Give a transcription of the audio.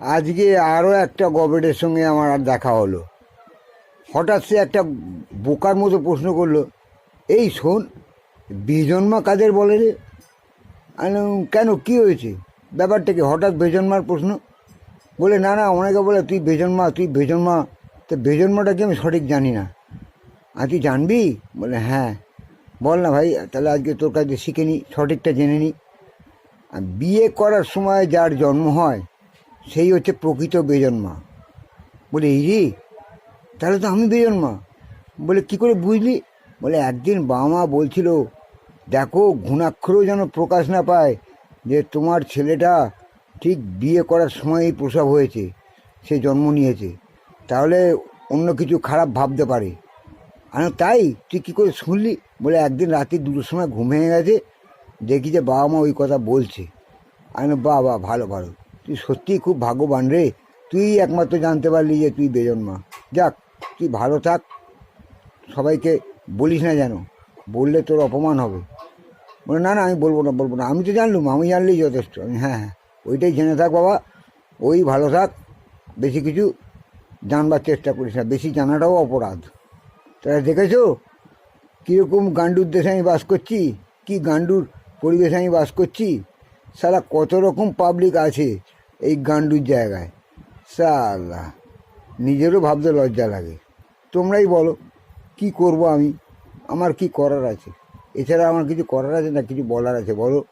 আজকে আরও একটা গবেটের সঙ্গে আমার আর দেখা হলো। হঠাৎ সে একটা বোকার মতো প্রশ্ন করল, এই শোন, বেজন্মা কাদের বলে রে? কেন, কি হয়েছে? ব্যাপারটা কি, হঠাৎ বেজন্মার প্রশ্ন? বলে, না না অনেকে বলে, তুই বেজন্মা তুই বেজন্মা, তো বেজন্মাটা কি আমি সঠিক জানি না। আর তুই জানবি? বলে হ্যাঁ। বল না ভাই, তাহলে আজকে তোর কাছে শিখে নি, সঠিকটা জেনে নি। বিয়ে করার সময় যার জন্ম হয় সেই হচ্ছে প্রকৃত বেজন্মা। বলে, এই তাহলে তো আমি বেজন্মা। বলে, কি করে বুঝলি? বলে, একদিন বাবা বলছিল, দেখো, ঘুণাক্ষরেও যেন প্রকাশ না পায় যে তোমার ছেলেটা ঠিক বিয়ে করার সময়ই প্রসব হয়েছে, সে জন্ম নিয়েছে। তাহলে অন্য কিছু খারাপ ভাবতে পারে। আর, তাই? তুই কী করে শুনলি? বলে, একদিন রাতে দুটোর সময় ঘুম গেছে, দেখি যে বাবা মা ওই কথা বলছে। আমি বাহ ভালো ভালো। তুই সত্যিই খুব ভাগ্যবান রে। তুই একমাত্র জানতে পারলি যে তুই বেজন্মা। যাক, তুই ভালো থাক। সবাইকে বলিস না যেন। বললে তোর অপমান হবে। বলে, না না, আমি বলব না বলব না। আমি তো জানলুম, আমি জানলেই যথেষ্ট। আমি হ্যাঁ হ্যাঁ ওইটাই জেনে থাক বাবা। ওই ভালো থাক। বেশি কিছু জানবার চেষ্টা করিস না। বেশি জানাটাও অপরাধ। তারা দেখেছ? কীরকম গান্ডুর দেশে আমি বাস করছি? কি গান্ডুর পরিবেশে আমি বাস করছি? সারা কত রকম পাবলিক আছে। এই গান্ডুর জায়গায়। সাল্লাহ নিজেরও ভাবতে লজ্জা লাগে। তোমরাই বলো, কি করব আমি? আমার কি করার আছে? এছাড়া আমার কিছু করার আছে না কিছু বলার আছে? বলো।